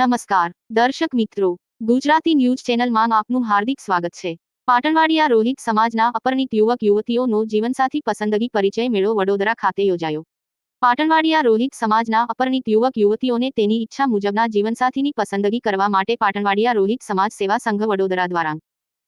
નમસ્કાર, દર્શક મિત્રો. ગુજરાતી ન્યૂઝ ચેનલમાં આપનું હાર્દિક સ્વાગત છે. પાટણવાડિયા રોહિત સમાજના અપરણિત યુવક યુવતીઓનો જીવનસાથી પસંદગી પરિચય મેળો વડોદરા ખાતે યોજાયો. પાટણવાડિયા રોહિત સમાજના અપરણિત યુવક યુવતીઓને તેની ઈચ્છા મુજબના જીવનસાથીની પસંદગી કરવા માટે પાટણવાડિયા રોહિત સમાજ સેવા સંઘ વડોદરા દ્વારા.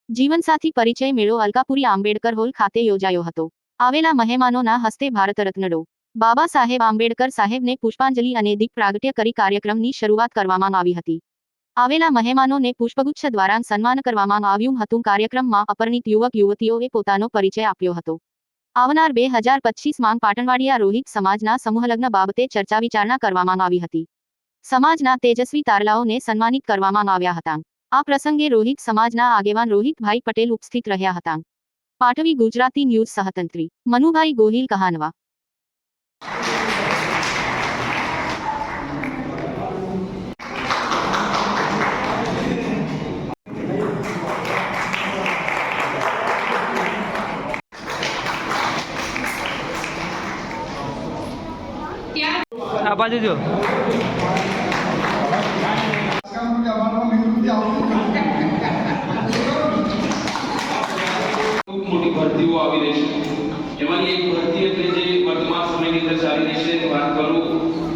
જીવનસાથી પરિચય મેળો અલકાપુરી આંબેડકર હોલ ખાતે યોજાયો હતો. આવેલા મહેમાનોના હસ્તે ભારત રત્ન ડો. બાબા સાહેબ આંબેડકર સાહેબને પુષ્પાંજલિ અને દીપ પ્રાગટ્ય કરી કાર્યક્રમની શરૂઆત કરવામાં આવી હતી. આવેલા મહેમાનોને પુષ્પગુચ્છ દ્વારા સન્માન કરવામાં આવ્યું હતું. કાર્યક્રમમાં અપરણિત યુવક યુવતીઓએ પોતાનો પરિચય આપ્યો હતો. આવનાર બે હજાર પચીસમાં પાટણવાડિયા રોહિત સમાજના સમૂહલગ્ન બાબતે ચર્ચા વિચારણા કરવામાં આવી હતી. સમાજના તેજસ્વી તારલાઓને સન્માનિત કરવામાં આવ્યા હતા. આ પ્રસંગે રોહિત સમાજના આગેવાન રોહિતભાઈ પટેલ ઉપસ્થિત રહ્યા હતા. પાટવી ગુજરાતી ન્યૂઝ સહતંત્રી. મનુભાઈ ગોહિલ કહાનવા. આ બાજુ જો. ખૂબ મોટી ભરતીઓ આવી રહી છે. એમાંની એક ભરતી એટલે જે વર્તમાન સમયની અંદર ચાલી રહી છે વાત કરું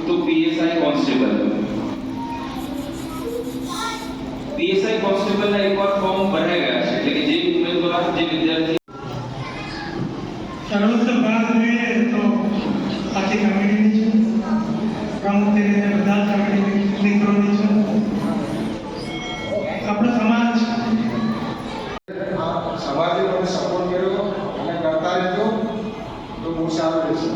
તો પીએસઆઈ કોન્સ્ટેબલ. પીએસઆઈ કોન્સ્ટેબલના એકવાર ફોર્મ ભરાઈ ગયા છે. એટલે કે જે ઉમેદવાર જે વિદ્યાર્થી ભારત બધા છે. આપણો સમાજ સપોર્ટ કર્યો અને કરતા રહેજો. તો બહુ સારું રહેશે.